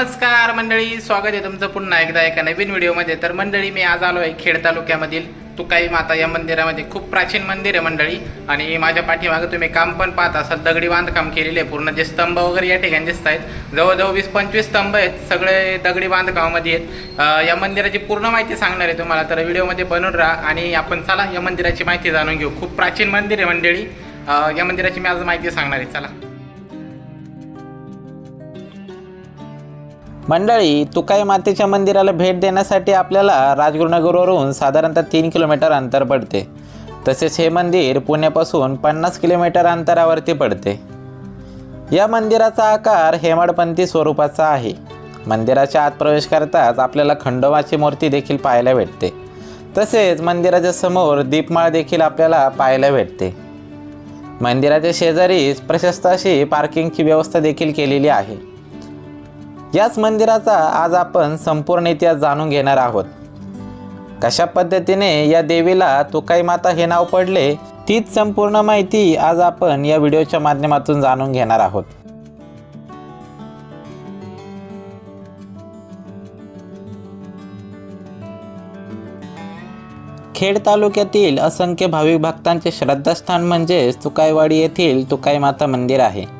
नमस्कार मंडळी स्वागत आहे तुमचं पुन्हा एकदा एका नवीन व्हिडिओमध्ये. तर मंडळी मी आज आलो आहे खेड तालुक्यामधील तुकाई माता या मंदिरामध्ये. खूप प्राचीन मंदिर आहे मंडळी. आणि माझ्या पाठीमागं तुम्ही काम पण पाहत असाल दगडी बांधकाम केलेले आहे पूर्ण जे स्तंभ वगैरे या ठिकाणी दिसत आहेत. जवळजवळ वीस पंचवीस स्तंभ आहेत सगळे दगडी बांधकामामध्ये आहेत. या मंदिराची पूर्ण माहिती सांगणार आहे तुम्हाला तर व्हिडिओमध्ये बनून राहा. आणि आपण चला या मंदिराची माहिती जाणून घेऊ. खूप प्राचीन मंदिर आहे मंडळी. या मंदिराची मी आज माहिती सांगणार आहे. चला. मंडळी तुकाई मातेच्या मंदिराला भेट देण्यासाठी आपल्याला राजगुरुनगरवरून साधारणतः तीन किलोमीटर अंतर पडते. तसेच हे मंदिर पुण्यापासून पन्नास किलोमीटर अंतरावरती पडते. या मंदिराचा आकार हेमाडपंथी स्वरूपाचा आहे. मंदिराच्या आत प्रवेश करताच आपल्याला खंडोबाची मूर्ती देखील पाहायला भेटते. तसेच मंदिराच्या समोर दीपमाळ देखील आपल्याला पाहायला भेटते. मंदिराच्या शेजारीच प्रशस्त अशी पार्किंगची व्यवस्था देखील केलेली आहे. याच मंदिराचा आज आपण संपूर्ण इतिहास जाणून घेणार आहोत. कशा पद्धतीने या देवीला तुकाई माता हे नाव पडले तीच संपूर्ण माहिती आज आपण या व्हिडिओच्या माध्यमातून जाणून घेणार आहोत. खेड तालुक्यातील असंख्य भाविक भक्तांचे श्रद्धास्थान म्हणजेच तुकाईवाडी येथील तुकाई माता मंदिर आहे.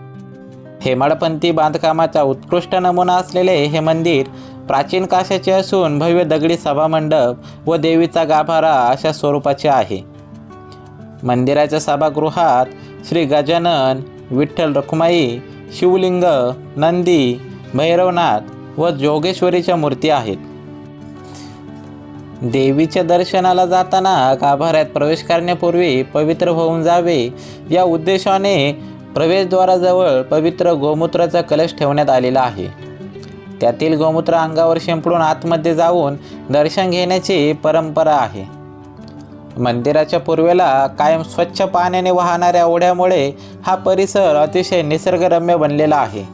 हेमाडपंथी बांधकामाचा उत्कृष्ट नमुना असलेले हे मंदिर प्राचीन काशाचे असून भव्य दगडी सभामंडप व देवीचा गाभारा अशा स्वरूपाचे आहे. मंदिराच्या सभागृहात श्री गजानन विठ्ठल रखुमाई शिवलिंग नंदी भैरवनाथ व जोगेश्वरीच्या मूर्ती आहेत. देवीच्या दर्शनाला जाताना गाभाऱ्यात प्रवेश करण्यापूर्वी पवित्र होऊन जावे या उद्देशाने प्रवेशद्वाराजवळ पवित्र गोमूत्राचा कलश ठेवण्यात आलेला आहे. त्यातील गोमूत्र अंगावर शिंपडून आतमध्ये जाऊन दर्शन घेण्याची परंपरा आहे. मंदिराच्या पूर्वेला कायम स्वच्छ पाण्याने वाहणाऱ्या ओढ्यामुळे हा परिसर अतिशय निसर्गरम्य बनलेला आहे.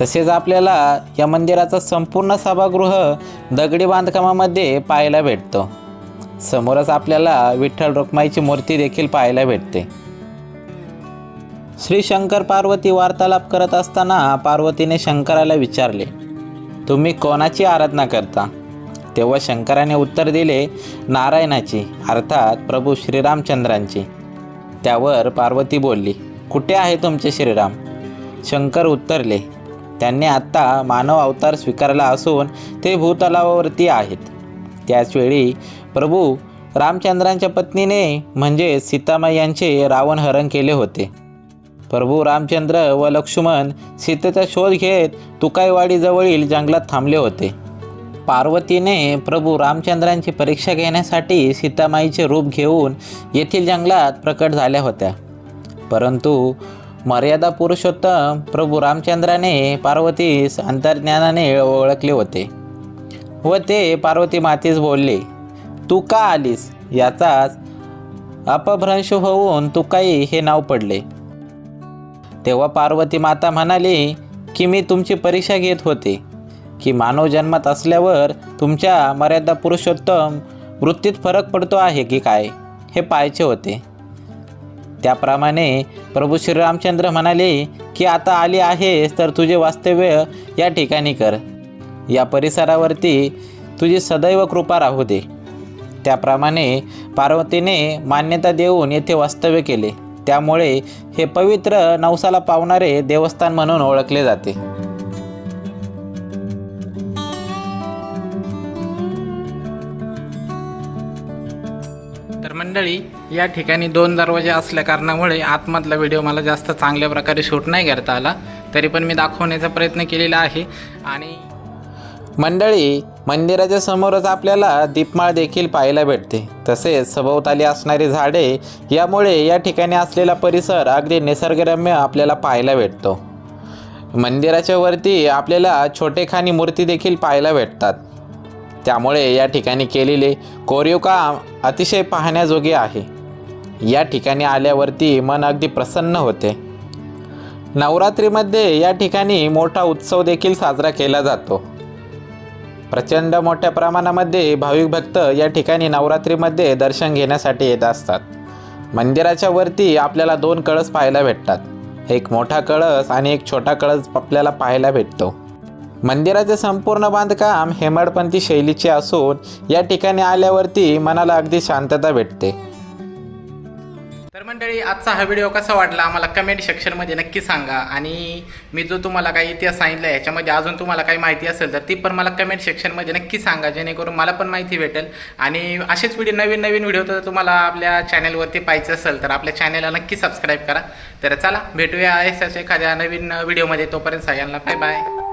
तसेच आपल्याला या मंदिराचा संपूर्ण सभागृह दगडी बांधकामामध्ये पाहायला भेटतो. समोरच आपल्याला विठ्ठल रुक्माईची मूर्ती देखील पाहायला भेटते. श्री शंकर पार्वती वार्तालाप करत असताना पार्वतीने शंकराला विचारले तुम्ही कोणाची आराधना करता? तेव्हा शंकराने उत्तर दिले नारायणाची अर्थात प्रभू श्रीरामचंद्रांची. त्यावर पार्वती बोलली कुठे आहे तुमचे श्रीराम? शंकर उत्तरले त्यांनी आत्ता मानव अवतार स्वीकारला असून ते भूतलावावरती आहेत. त्याचवेळी प्रभू रामचंद्रांच्या पत्नीने म्हणजे सीतामाई यांचे रावण हरण केले होते. प्रभू रामचंद्र व लक्ष्मण सीतेचा शोध घेत तुकाईवाडीजवळील जंगलात थांबले होते. पार्वतीने प्रभू रामचंद्रांची परीक्षा घेण्यासाठी सीतामाईचे रूप घेऊन येथील जंगलात प्रकट झाल्या होत्या. परंतु मर्यादा पुरुषोत्तम प्रभू रामचंद्राने पार्वतीस अंतर्ज्ञानाने ओळखले होते व ते पार्वती मातीस बोलले तू का आलीस? याचाच अपभ्रंश होऊन तुकाई हे नाव पडले. तेव्हा पार्वती माता म्हणाली की मी तुमची परीक्षा घेत होते. की मानव जन्मात असल्यावर तुमच्या मर्यादा पुरुषोत्तम वृत्तीत फरक पडतो आहे की काय हे पाहायचे होते. त्याप्रमाणे प्रभू श्रीरामचंद्र म्हणाले की आता आली आहेस तर तुझे वास्तव्य या ठिकाणी कर. या परिसरावरती तुझी सदैव कृपा राहू दे. त्याप्रमाणे पार्वतीने मान्यता देऊन येथे वास्तव्य केले. त्यामुळे हे पवित्र नवसाला पावणारे देवस्थान म्हणून ओळखले जाते. तर मंडळी या ठिकाणी दोन दरवाजे असल्या कारणामुळे आतमधला व्हिडिओ मला जास्त चांगल्या प्रकारे शूट नाही करता आला तरी पण मी दाखवण्याचा प्रयत्न केलेला आहे. आणि मंडळी मंदिराच्या समोरच आपल्याला दीपमाळ देखील पाहायला भेटते. तसेच सभोवताली असणारी झाडे यामुळे या ठिकाणी असलेला परिसर अगदी निसर्गरम्य आपल्याला पाहायला भेटतो. मंदिराच्या वरती आपल्याला छोटेखानी मूर्ती देखील पाहायला भेटतात. त्यामुळे या ठिकाणी केलेले कोरीव काम अतिशय पाहण्याजोगे आहे. या ठिकाणी आल्यावरती मन अगदी प्रसन्न होते. नवरात्रीमध्ये या ठिकाणी मोठा उत्सव देखील साजरा केला जातो. प्रचंड मोठ्या प्रमाणामध्ये भाविक भक्त या ठिकाणी नवरात्रीमध्ये दर्शन घेण्यासाठी येत असतात. मंदिराच्या वरती आपल्याला दोन कळस पाहायला भेटतात. एक मोठा कळस आणि एक छोटा कळस आपल्याला पाहायला भेटतो. मंदिराचे संपूर्ण बांधकाम हेमाडपंथी शैलीचे असून या ठिकाणी आल्यावरती मनाला अगदी शांतता भेटते. तर मंडळी आजचा हा व्हिडिओ कसा वाटला आम्हाला कमेंट सेक्शनमध्ये नक्की सांगा. आणि मी जो तुम्हाला काही इतिहास सांगितला आहे याच्यामध्ये अजून तुम्हाला काही माहिती असेल तर ती पण मला कमेंट सेक्शनमध्ये नक्की सांगा जेणेकरून मला पण माहिती भेटेल. आणि असेच व्हिडिओ नवीन नवीन व्हिडिओ तर तुम्हाला आपल्या चॅनलवरती पाहिजे असेल तर आपल्या चॅनलला नक्की सबस्क्राईब करा. तर चला भेटूया एस एखाद्या नवीन व्हिडिओमध्ये तोपर्यंत सगळ्यांना बाय बाय